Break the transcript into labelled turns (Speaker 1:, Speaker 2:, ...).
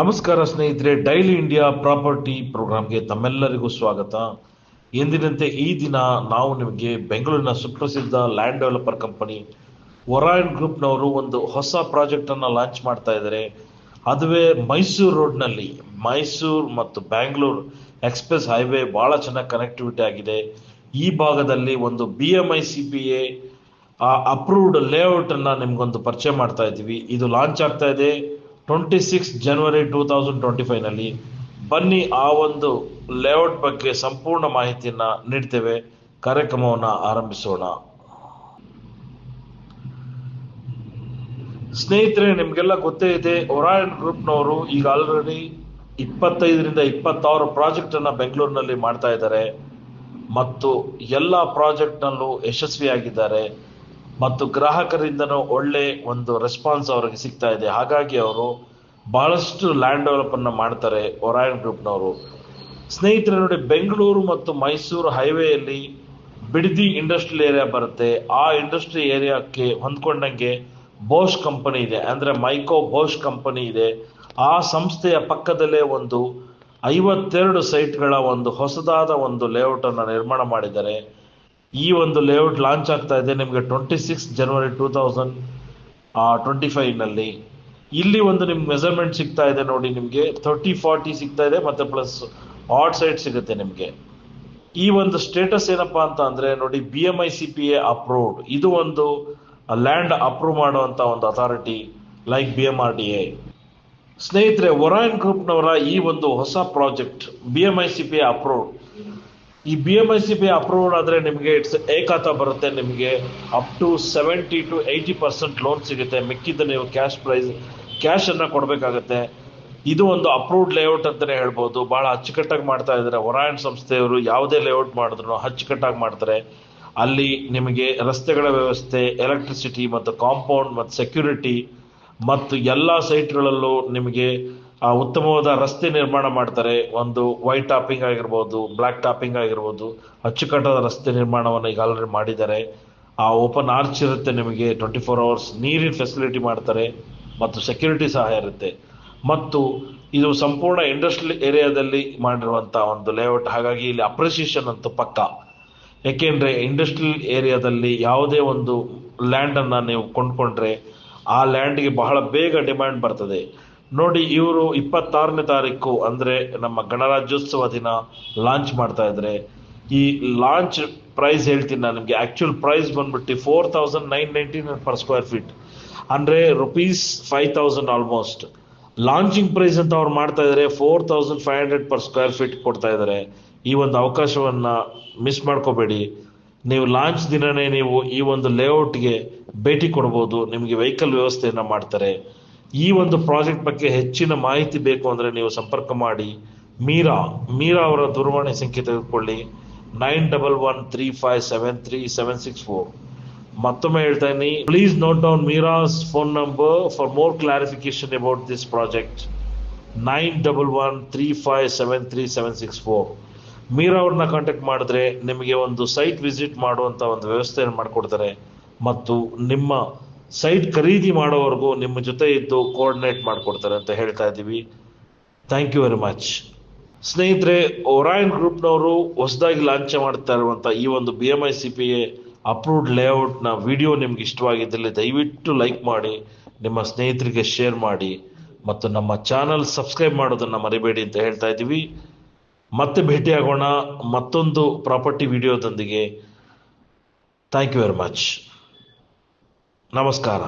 Speaker 1: ನಮಸ್ಕಾರ ಸ್ನೇಹಿತರೆ, daily India property ಪ್ರೋಗ್ರಾಮ್ಗೆ ತಮ್ಮೆಲ್ಲರಿಗೂ ಸ್ವಾಗತ. ಎಂದಿನಂತೆ ಈ ದಿನ ನಾವು ನಿಮಗೆ ಬೆಂಗಳೂರಿನ ಸುಪ್ರಸಿದ್ಧ ಲ್ಯಾಂಡ್ ಡೆವಲಪರ್ ಕಂಪನಿ ಒರಾಯನ್ ಗ್ರೂಪ್ನವರು ಒಂದು ಹೊಸ ಪ್ರಾಜೆಕ್ಟ್ ಅನ್ನ ಲಾಂಚ್ ಮಾಡ್ತಾ ಇದ್ದಾರೆ. ಅದುವೇ ಮೈಸೂರು ರೋಡ್ನಲ್ಲಿ, ಮೈಸೂರು ಮತ್ತು ಬ್ಯಾಂಗ್ಳೂರು ಎಕ್ಸ್ಪ್ರೆಸ್ ಹೈವೇ ಬಹಳ ಚೆನ್ನಾಗಿ ಕನೆಕ್ಟಿವಿಟಿ ಆಗಿದೆ. ಈ ಭಾಗದಲ್ಲಿ ಒಂದು B M I C P A approved layout ಅನ್ನ ನಿಮ್ಗೊಂದು ಪರಿಚಯ ಮಾಡ್ತಾ ಇದ್ದೀವಿ. ಇದು ಲಾಂಚ್ ಆಗ್ತಾ ಇದೆ. Twenty six January two thousand twenty ಫೈವ್ನಲ್ಲಿ ಬನ್ನಿ ಆ ಒಂದು ಲೇಔಟ್ ಬಗ್ಗೆ ಸಂಪೂರ್ಣ ಮಾಹಿತಿಯನ್ನು ನೀಡ್ತೇವೆ. ಕಾರ್ಯಕ್ರಮವನ್ನು ಆರಂಭಿಸೋಣ. ಸ್ನೇಹಿತರೆ, ನಿಮಗೆಲ್ಲ ಗೊತ್ತೇ ಇದೆ ಒರಾಯನ್ ಗ್ರೂಪ್ನವರು ಈಗ ಆಲ್ರೆಡಿ ಇಪ್ಪತ್ತೈದರಿಂದ ಇಪ್ಪತ್ತಾರು ಪ್ರಾಜೆಕ್ಟ್ ಅನ್ನ ಬೆಂಗಳೂರಿನಲ್ಲಿ ಮಾಡ್ತಾ ಇದ್ದಾರೆ. ಮತ್ತು ಎಲ್ಲ ಪ್ರಾಜೆಕ್ಟ್ನಲ್ಲೂ ಯಶಸ್ವಿಯಾಗಿದ್ದಾರೆ. ಮತ್ತು ಗ್ರಾಹಕರಿಂದನೂ ಒಳ್ಳೆ ಒಂದು ರೆಸ್ಪಾನ್ಸ್ ಅವರಿಗೆ ಸಿಗ್ತಾ ಇದೆ. ಹಾಗಾಗಿ ಅವರು ಬಹಳಷ್ಟು ಲ್ಯಾಂಡ್ ಡೆವಲಪ್ ಅನ್ನ ಮಾಡ್ತಾರೆ ಒರಾಯನ್ ಗ್ರೂಪ್ನವರು ಸ್ನೇಹಿತರೆ, ನೋಡಿ, ಬೆಂಗಳೂರು ಮತ್ತು ಮೈಸೂರು ಹೈವೇಯಲ್ಲಿ ಬಿಡದಿ ಇಂಡಸ್ಟ್ರಿಯಲ್ ಏರಿಯಾ ಬರುತ್ತೆ. ಆ ಇಂಡಸ್ಟ್ರಿ ಏರಿಯಾಕ್ಕೆ ಹೊಂದ್ಕೊಂಡಂಗೆ ಬೋಶ್ ಕಂಪನಿ ಇದೆ. ಅಂದ್ರೆ ಮೈಕೋ ಬೋಶ್ ಕಂಪನಿ ಇದೆ. ಆ ಸಂಸ್ಥೆಯ ಪಕ್ಕದಲ್ಲೇ ಒಂದು ಐವತ್ತೆರಡು ಸೈಟ್ಗಳ ಒಂದು ಹೊಸದಾದ ಒಂದು ಲೇಔಟ್ ಅನ್ನು ನಿರ್ಮಾಣ ಮಾಡಿದ್ದಾರೆ. ಈ ಒಂದು ಲೇಔಟ್ ಲಾಂಚ್ ಆಗ್ತಾ ಇದೆ ನಿಮಗೆ twenty six January two thousand twenty ಫೈವ್ನಲ್ಲಿ ಇಲ್ಲಿ ಒಂದು ನಿಮ್ಗೆ ಮೆಸರ್ಮೆಂಟ್ ಸಿಗ್ತಾ ಇದೆ ನೋಡಿ ನಿಮಗೆ. ತರ್ಟಿ ಫಾರ್ಟಿ ಸಿಗ್ತಾ ಇದೆ ಮತ್ತೆ ಪ್ಲಸ್ ಆಟ್ ಸೈಡ್ ಸಿಗುತ್ತೆ ನಿಮಗೆ. ಈ ಒಂದು ಸ್ಟೇಟಸ್ ಏನಪ್ಪಾ ಅಂತ ಅಂದರೆ ನೋಡಿ B M I C P A approved ಇದು ಒಂದು ಲ್ಯಾಂಡ್ ಅಪ್ರೂವ್ ಮಾಡುವಂತ ಒಂದು authority like B M R D A ಸ್ನೇಹಿತರೆ ಒರಾಯನ್ ಗ್ರೂಪ್ನವರ ಈ ಒಂದು ಹೊಸ project B M I C P A approved ಈ B M I C B approval ಆದ್ರೆ ನಿಮಗೆ ಇಟ್ಸ್ ಏಕಾತ ಬರುತ್ತೆ, ನಿಮಗೆ up to seventy to eighty percent loan ಸಿಗುತ್ತೆ. ಮಿಕ್ಕಿದ್ದು ನೀವು ಕ್ಯಾಶ್ ಪ್ರೈಸ್ ಕ್ಯಾಶ್ ಅನ್ನ ಕೊಡಬೇಕಾಗತ್ತೆ. ಇದು ಒಂದು ಅಪ್ರೂವ್ಡ್ ಲೇಔಟ್ ಅಂತಲೇ ಹೇಳ್ಬೋದು. ಬಹಳ ಅಚ್ಚುಕಟ್ಟಾಗಿ ಮಾಡ್ತಾ ಇದ್ದಾರೆ ಒರಾಯನ್ ಸಂಸ್ಥೆಯವರು ಯಾವುದೇ ಲೇಔಟ್ ಮಾಡಿದ್ರು ಅಚ್ಚುಕಟ್ಟಾಗಿ ಮಾಡ್ತಾರೆ. ಅಲ್ಲಿ ನಿಮಗೆ ರಸ್ತೆಗಳ ವ್ಯವಸ್ಥೆ ಎಲೆಕ್ಟ್ರಿಸಿಟಿ ಮತ್ತು ಕಾಂಪೌಂಡ್ ಮತ್ತು ಸೆಕ್ಯೂರಿಟಿ ಮತ್ತು ಎಲ್ಲ ಸೈಟ್ಗಳಲ್ಲೂ ನಿಮಗೆ ಉತ್ತಮವಾದ ರಸ್ತೆ ನಿರ್ಮಾಣ ಮಾಡ್ತಾರೆ. ಒಂದು ವೈಟ್ ಟಾಪಿಂಗ್ ಆಗಿರ್ಬೋದು ಬ್ಲ್ಯಾಕ್ ಟಾಪಿಂಗ್ ಆಗಿರ್ಬೋದು, ಅಚ್ಚುಕಟ್ಟಾದ ರಸ್ತೆ ನಿರ್ಮಾಣವನ್ನು ಈಗ ಆಲ್ರೆಡಿ ಮಾಡಿದ್ದಾರೆ. ಆ ಓಪನ್ ಆರ್ಚ್ ಇರುತ್ತೆ ನಿಮಗೆ ಟ್ವೆಂಟಿ ಫೋರ್ ಅವರ್ಸ್ ನೀರಿನ ಫೆಸಿಲಿಟಿ ಮಾಡ್ತಾರೆ ಮತ್ತು ಸೆಕ್ಯೂರಿಟಿ ಸಹ ಇರುತ್ತೆ. ಮತ್ತು ಇದು ಸಂಪೂರ್ಣ ಇಂಡಸ್ಟ್ರಿಯಲ್ ಏರಿಯಾದಲ್ಲಿ ಮಾಡಿರುವಂತ ಒಂದು ಲೇಔಟ್ ಹಾಗಾಗಿ ಇಲ್ಲಿ ಅಪ್ರಿಸಿಯೇಷನ್ ಅಂತೂ ಪಕ್ಕ. ಯಾಕೆಂದ್ರೆ ಇಂಡಸ್ಟ್ರಿಯಲ್ ಏರಿಯಾದಲ್ಲಿ ಯಾವುದೇ ಒಂದು ಲ್ಯಾಂಡ್ ಅನ್ನ ನೀವು ಕೊಂಡ್ಕೊಂಡ್ರೆ ಆ ಲ್ಯಾಂಡ್ಗೆ ಬಹಳ ಬೇಗ ಡಿಮ್ಯಾಂಡ್ ಬರ್ತದೆ. ನೋಡಿ, ಇವರು ಇಪ್ಪತ್ತಾರನೇ ತಾರೀಕು ಅಂದ್ರೆ ನಮ್ಮ ಗಣರಾಜ್ಯೋತ್ಸವ ದಿನ ಲಾಂಚ್ ಮಾಡ್ತಾ ಇದ್ರೆ, ಈ ಲಾಂಚ್ ಪ್ರೈಸ್ ಹೇಳ್ತೀನಿ ನಾನು ನಿಮಗೆ. ಆಕ್ಚುಯಲ್ ಪ್ರೈಸ್ ಬಂದ್ಬಿಟ್ಟು four thousand nine nineteen per square feet ಅಂದ್ರೆ rupees five thousand almost launching price ಅಂತ ಅವ್ರು ಮಾಡ್ತಾ ಇದ್ದಾರೆ four thousand five hundred per square feet ಕೊಡ್ತಾ ಇದ್ದಾರೆ ಈ ಒಂದು ಅವಕಾಶವನ್ನ ಮಿಸ್ ಮಾಡ್ಕೋಬೇಡಿ. ನೀವು ಲಾಂಚ್ ದಿನನೇ ನೀವು ಈ ಒಂದು ಲೇಔಟ್ಗೆ ಭೇಟಿ ಕೊಡ್ಬೋದು. ನಿಮಗೆ ವೆಹಿಕಲ್ ವ್ಯವಸ್ಥೆಯನ್ನು ಮಾಡ್ತಾರೆ. ಈ ಒಂದು ಪ್ರಾಜೆಕ್ಟ್ ಬಗ್ಗೆ ಹೆಚ್ಚಿನ ಮಾಹಿತಿ ಬೇಕು ಅಂದ್ರೆ ನೀವು ಸಂಪರ್ಕ ಮಾಡಿ. ಮೀರಾ ಮೀರಾ ಅವರ ದೂರವಾಣಿ ಸಂಖ್ಯೆ ತೆಗೆದುಕೊಳ್ಳಿ. Nine double one three five seven three seven six four. ಮತ್ತೊಮ್ಮೆ ಹೇಳ್ತಾ ಇದ್ದೀನಿ please note down Meera's phone number for more clarification about this project nine double one three five seven three seven six four. Meera ಅವ್ರನ್ನ contact ಮಾಡಿದ್ರೆ ನಿಮಗೆ ಒಂದು site visit ಮಾಡುವಂಥ ಒಂದು ವ್ಯವಸ್ಥೆಯನ್ನು ಮಾಡಿಕೊಡ್ತಾರೆ. ಮತ್ತು ನಿಮ್ಮ ಸೈಟ್ ಖರೀದಿ ಮಾಡೋವರೆಗೂ ನಿಮ್ಮ ಜೊತೆ ಇದ್ದು ಕೋಆರ್ಡಿನೇಟ್ ಮಾಡಿಕೊಡ್ತಾರೆ ಅಂತ ಹೇಳ್ತಾ ಇದ್ದೀವಿ. ಥ್ಯಾಂಕ್ ಯು ವೆರಿ ಮಚ್ ಸ್ನೇಹಿತರೆ ಒರಾಯನ್ ಗ್ರೂಪ್ನವರು ಹೊಸದಾಗಿ ಲಾಂಚ್ ಮಾಡ್ತಾ ಇರುವಂಥ ಈ ಒಂದು B M I C P A approved ಲೇಔಟ್ನ video ನಿಮ್ಗೆ ಇಷ್ಟವಾಗಿದ್ದಲ್ಲಿ ದಯವಿಟ್ಟು ಲೈಕ್ ಮಾಡಿ, ನಿಮ್ಮ ಸ್ನೇಹಿತರಿಗೆ ಶೇರ್ ಮಾಡಿ ಮತ್ತು ನಮ್ಮ ಚಾನಲ್ ಸಬ್ಸ್ಕ್ರೈಬ್ ಮಾಡೋದನ್ನ ಮರಿಬೇಡಿ ಅಂತ ಹೇಳ್ತಾ ಇದ್ದೀವಿ. ಮತ್ತೆ ಭೇಟಿಯಾಗೋಣ ಮತ್ತೊಂದು ಪ್ರಾಪರ್ಟಿ ವಿಡಿಯೋದೊಂದಿಗೆ ಥ್ಯಾಂಕ್ ಯು ವೆರಿ ಮಚ್ ನಮಸ್ಕಾರ